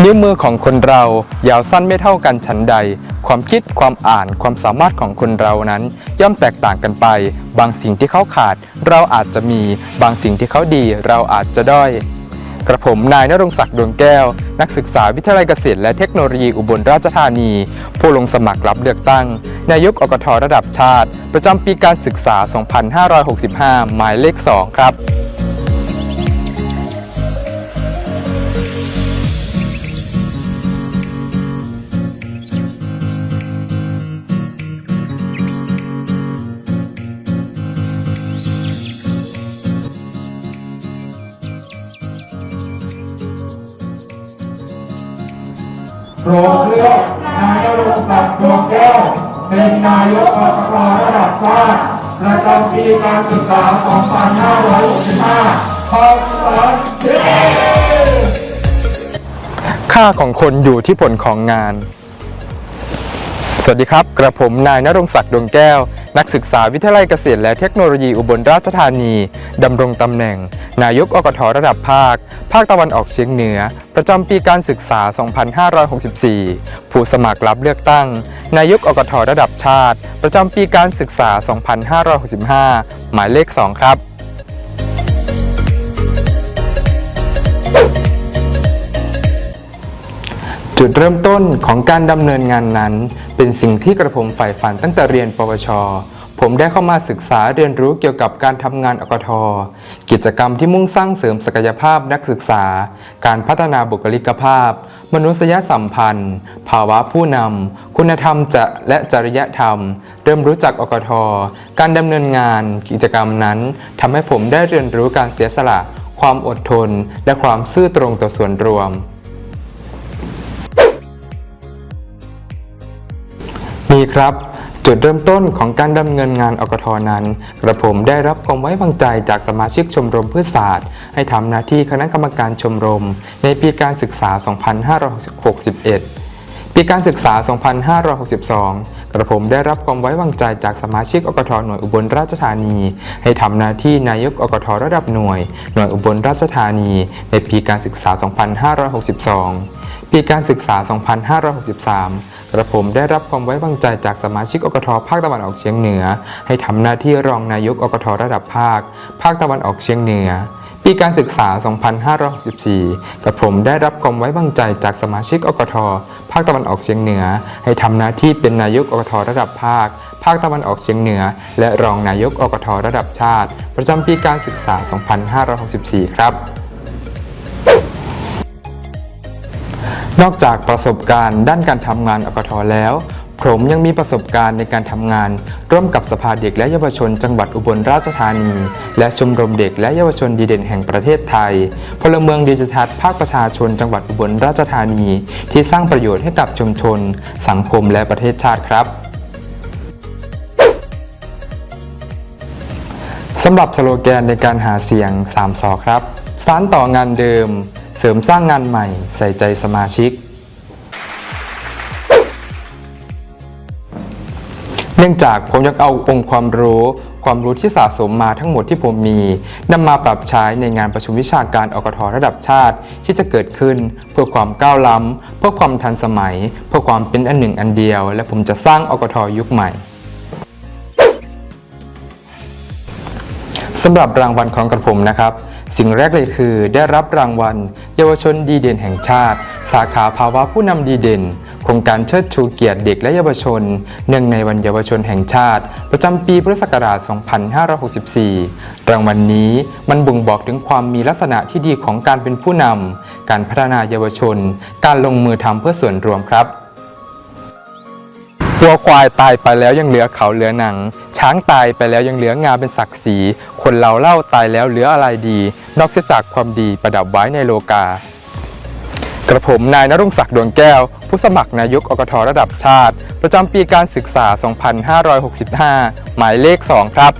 นิ้วมือของคนเรายาวสั้นไม่เท่ากันฉันใด ความคิดความอ่านความสามารถของคนเรานั้น ย่อมแตกต่างกันไป บางสิ่งที่เขาขาด เราอาจจะมี บางสิ่งที่เขาดี เราอาจจะด้อยกระผมนายนรงศักดิ์ดวงแก้ว นักศึกษาวิทยาลัยเกษตรและเทคโนโลยีอุบลราชธานี ผู้ลงสมัครรับเลือกตั้ง นายกอกทระดับชาติ ประจำปีการศึกษา 2565 หมายเลข 2 ครับ โปรดเลือกนายนรงศักดิ์ดวงแก้วเป็นนายกอบตระดับชาติประจำปีการศึกษา 2565ขอบคุณเย้ค่าของคนอยู่ที่ผลของงาน สวัสดีครับ กระผมนายนรงศักดิ์ดวงแก้ว นักศึกษาวิทยาลัยเกษตรและเทคโนโลยีอุบลราชธานีดำรงตำแหน่ง นายกอกทระดับภาค ภาคตะวันออกเฉียงเหนือ ประจำปีการศึกษา 2564 ผู้สมัครรับเลือกตั้ง นายกอกทระดับชาติ ประจำปีการศึกษา 2565 หมายเลข 2 ครับ จุดเริ่มต้นของการดำเนินงานนั้น เป็นสิ่งที่กระผมใฝ่ฝันตั้งแต่เรียนปวช ผมได้เข้ามาศึกษาเรียนรู้เกี่ยวกับการทำงานอกท กิจกรรมที่มุ่งสร้างเสริมศักยภาพนักศึกษา การพัฒนาบุคลิกภาพ มนุษยสัมพันธ์ ภาวะผู้นำคุณธรรมจะและจริยธรรม เริ่มรู้จักอกท การดำเนินงาน กิจกรรมนั้นทำให้ผมได้เรียนรู้การเสียสละ ความอดทน และความซื่อตรงต่อส่วนรวมีครับ จุดเริ่มต้นของการดำเนินงานอกทนั้น กระผมได้รับความไว้วางใจจากสมาชิกชมรมพืชศาสตร์ ให้ทำหน้าที่คณะกรรมการชมรม ในปีการศึกษา 2561ปีการศึกษา 2562 กระผมได้รับความไว้วางใจจากสมาชิกอกทหน่วยอุบลราชธานี ให้ทำหน้าที่นายกอกทระดับหน่วย หน่วยอุบลราชธานี ในปีการศึกษา 2562 ปีการศึกษา 2563 กระผมได้รับความไว้วางใจจากสมาชิกอกทภาคตะวันออกเฉียงเหนือ ให้ทำหน้าที่รองนายกอกทระดับภาค ภาคตะวันออกเฉียงเหนือปีการศึกษา 2564กระผมได้รับความไว้วางใจจากสมาชิกอกท ภาคตะวันออกเฉียงเหนือ ให้ทำหน้าที่เป็นนายกอกทระดับภาค ภาคตะวันออกเฉียงเหนือ และรองนายกอกทระดับชาติ ประจำปีการศึกษา 2564 ครับ นอกจากประสบการณ์ด้านการทำงานอกทแล้วผมยังมีประสบการณ์ในการทำงาน ร่วมกับสภาเด็กและเยาวชนจังหวัดอุบลราชธานี และชมรมเด็กและเยาวชนดีเด่นแห่งประเทศไทย พลเมืองดิจิทัลภาคประชาชนจังหวัดอุบลราชธานี ที่สร้างประโยชน์ให้กับชุมชน สังคมและประเทศชาติครับสำหรับสโลแกนในการหาเสียง3สอครับสารต่องานเดิม เสริมสร้างงานใหม่ใส่ใจสมาชิก เนื่องจากผมอยากเอาองค์ความรู้ ความรู้ที่สะสมมาทั้งหมดที่ผมมีนำมาปรับใช้ในงานประชุมวิชาการอกทระดับชาติ ที่จะเกิดขึ้นเพื่อความก้าวล้ำเพื่อความทันสมัย เพื่อความเป็นอันหนึ่งอันเดียว และผมจะสร้างอกทยุคใหม่สำหรับรางวัลของกระผมนะครับ สิ่งแรกเลยคือ ได้รับรางวัล เยาวชนดีเด่นแห่งชาติ สาขาภาวะผู้นำดีเด่น โครงการเชิดชูเกียรติเด็กและเยาวชน เนื่องในวันเยาวชนแห่งชาติ ประจำปีพุทธศักราช 2564 รางวัลนนี้มันบ่งบอกถึงความมีลักษณะที่ดีของการเป็นผู้นำการพัฒนาเยาวชน การลงมือทำเพื่อส่วนรวมครับวัวควายตายไปแล้วยังเหลือเขาเหลือหนัง ช้างตายไปแล้วยังเหลืองาเป็นศักดิ์ศรี คนเราเล่าตายแล้วเหลืออะไรดี นอกจากความดีประดับไว้ในโลกากระผมนายนรงศักดิ์ดวงแก้ว ผู้สมัครนายกอกทระดับชาติ ประจำปีการศึกษา 2565 หมายเลข 2 ครับ